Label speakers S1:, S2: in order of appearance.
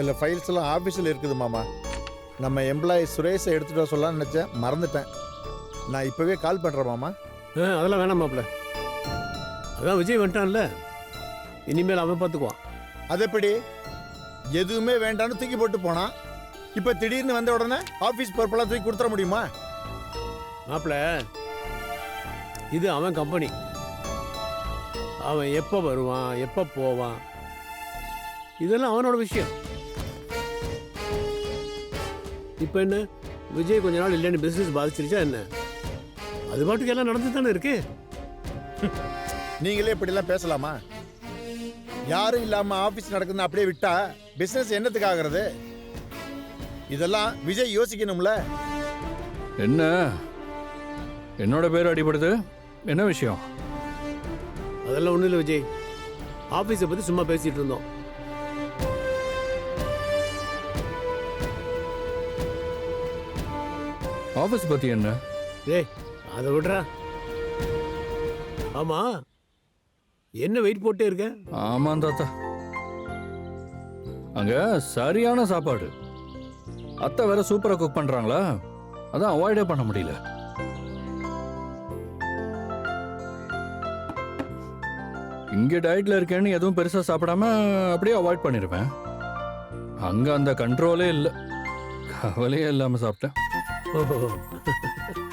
S1: சில ஃபைல்ஸ் எல்லாம் ஆஃபீஸில் இருக்குது மாமா. நம்ம எம்ப்ளாயி சுரேஷை எடுத்துகிட்டு வர சொல்லலாம்னு நினச்சேன். மறந்துட்டேன். நான் இப்போவே கால் பண்ணுறேன் மாமா.
S2: ஆ, அதெல்லாம் வேணாம் மாப்ள அதான் விஜய் வந்துட்டான்ல. இனிமேல் அவன் பார்த்துக்குவான்.
S1: அது எப்படி? எதுவுமே வேண்டாம்னு தூக்கி போட்டு போனான் இப்போ திடீர்னு வந்த உடனே ஆஃபீஸ் பொறுப்பெல்லாம் தூக்கி கொடுத்துட முடியுமா?
S2: மாப்ள இது அவன் கம்பெனி அவன் எப்போ வருவான் எப்போ போவான்? இதெல்லாம் அவனோட விஷயம். இப்போ என்ன? விஜய் கொஞ்ச நாள் இல்லைன்னு பிஸ்னஸ் பாதிச்சிருச்சா என்ன? அது பாட்டுக்கு எல்லாம் நடந்து தானே இருக்கு?
S1: நீங்களே இப்படிலாம் பேசலாமா? யாரும் இல்லாமல் ஆஃபீஸ் நடக்குதுன்னு அப்படியே விட்டா பிஸ்னஸ் என்னத்துக்கு ஆகிறது? இதெல்லாம் விஜய் யோசிக்கணும்ல.
S3: என்ன? என்னோட பேர் அடிபடுது? என்ன விஷயம்?
S2: அதெல்லாம் ஒன்றும் இல்லை விஜய். ஆஃபீஸை பற்றி சும்மா பேசிட்டு இருந்தோம்.
S3: ஆஃபீஸ் பத்தி என்ன?
S2: டேய் அதை விடுறா. ஆமா என்ன வெயிட் போட்டே இருக்க?
S3: ஆமாம் தாத்தா. அங்க சரியான சாப்பாடு. அத்தை வேற சூப்பரா குக் பண்றாங்களா? அதான் அவாய்டே பண்ண முடியல. இங்க டயட்ல இருக்கேன்னு எதுவும் பெருசா சாப்பிடாம அப்படியே அவாய்ட் பண்ணிருப்பேன் அங்க அந்த கண்ட்ரோலே இல்லை. கவலையே இல்லாம சாப்பிட்டேன்.
S2: Oh,